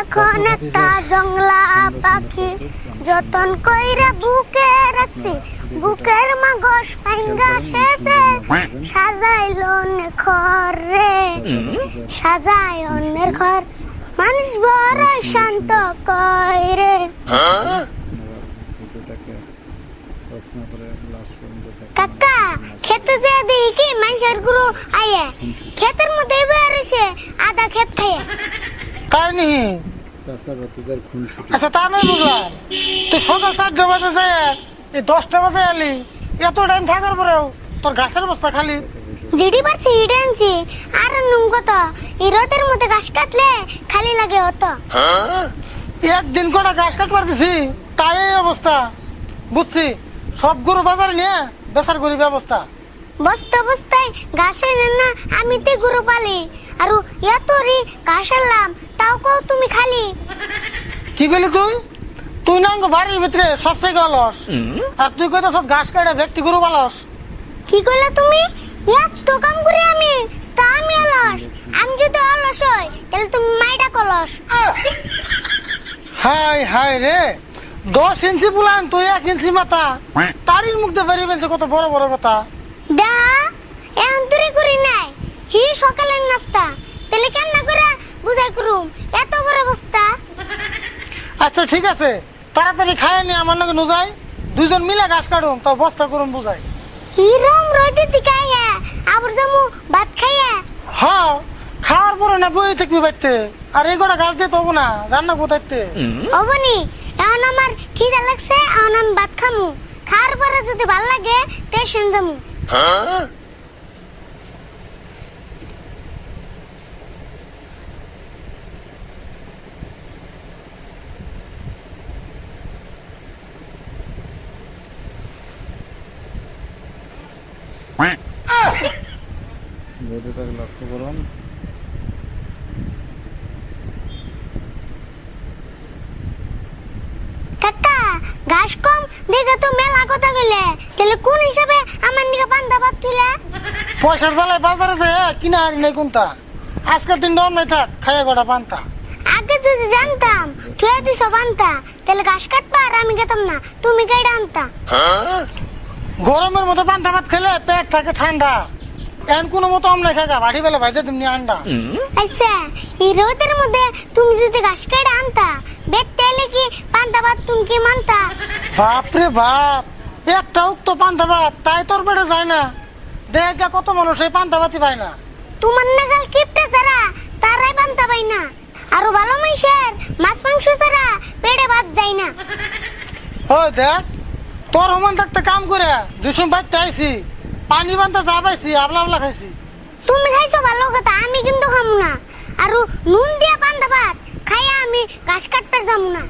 এখন একটা জংলা পাখি যতন কইরা বুকে রাখছি, বুকের মাগস পাইঙ্গা শেষে সাজাইল ঘর রে সাজায় অন্যের ঘর, মানুষ বড় শান্ত কয় রে। কাকা, খেতে যে দেখি মানুষের গুরু আয়ে ক্ষেতের মধ্যে বেরিয়েছে আদা ক্ষেত খাইয়ে তাই নি? আচ্ছা তা নয় বুঝলাম। তুই সকাল চারটে বাজে যায় এই দশটা বাজে এলি এত টাইম থাকার পরেও তোর ঘাসের বস্তা খালি। জিডি পারছি হিডে আনছি আর নুম কত? এই রোদের মধ্যে ঘাস কাটলে খালি লাগে অত। একদিন কটা ঘাস কাটবার দিছি তাই এই অবস্থা। বুঝছি সব গরু বাজার নিয়ে বেচার করি ব্যবস্থা। বস্তা বস্তায় ঘাস না আমি তে গরু পালি। আর এত রি ঘাস আনলাম তাও কও তুমি খালি। কি করলি তুই? তুই না বাড়ির ভিতরে সবচেয়ে অলস আর তুই কইতে সব ঘাস কাটা ব্যক্তি গরু পালস কি কইলা তুমি? এত কাম করি আমি তা আমি অলস আমি যদি অলস হই তাহলে তুমি মাইটা কলস হাই হাই রে। দশ ইঞ্চি পুলান তুই এক ইঞ্চি মাথা। তারির মুখ দিয়ে বেরিয়ে পেয়েছে কত বড় বড় কথা। দেখা এখন তুই করি নাই। হি সকালের নাস্তা। তাহলে কেমনা করে বুঝাই করুম এত বড় বস্তা আচ্ছা ঠিক আছে। তাড়াতাড়ি খায় নি আমার নাকি নুজাই। দুজন মিলে ঘাস কাটুম তো বস্তা করুন বুঝাই। হিরম রোদে দিকাইয়া আবার জামু ভাত খাইয়া? হ্যাঁ খাওয়ার পরে না বই থাকবি বাইতে। আর এই কটা ঘাস দিয়ে তো না জান না কোথাইতে অবনি এখন আমার খিদা লাগছে এখন আমি ভাত খামু। খাওয়ার পরে যদি ভালো লাগে তে সেন যামু ভিডিওটাকে লক্ষ্য করুন। কাকা ঘাস কম দেখে তো মেলা কথা কইলে। তাহলে কোন হিসাবে আমার নিকে পান্তা ভাত তুলে? পয়সার জ্বালায় বাজারে যে কিনা হারি নাই কোনটা? আজকের দিন ডর নাই থাক খাইয়া গোটা পান্তা আগে যদি জানতাম তুই দিছ পান্তা তাহলে ঘাস কাটবা আর আমি গেতাম না তুমি গাইডা আনতা? গরমের মতো পান্তা ভাত খেলে পেট থাকে ঠান্ডা। এন কোনো মতো আমনে খাগা বাড়ি বেলা ভাইজে তুমি আন্ডা। আচ্ছা এই রোদের মধ্যে তুমি যদি ঘাস কাটা আনতা বেদ তেলে কি পান্তা ভাত তুমি কি মানতা? বাপরে বাপ একটা উক্ত পান্তা ভাত তাই তোর পেটে যায় না। দেখ গা কত মানুষ এই পান্তা ভাতই পায় না। তোমার নাগাল কিপটা ছাড়া তারাই পান্তা পাই না। আরও ভালো মানুষের মাছ মাংস ছাড়া পেটে ভাত যায় না। ওই দেখ তোর সমান থাকতে কাম করে দুসুম বাইতে আইছি। পানি বান্ধা চা পাইছি আবলা আবলা খাইছি। তুমি খাইছো ভালো কথা আমি কিন্তু খামু না। আৰু নুন দিয়া পান্তা ভাত খাইয়া আমি ঘাস কাটতে যামু না।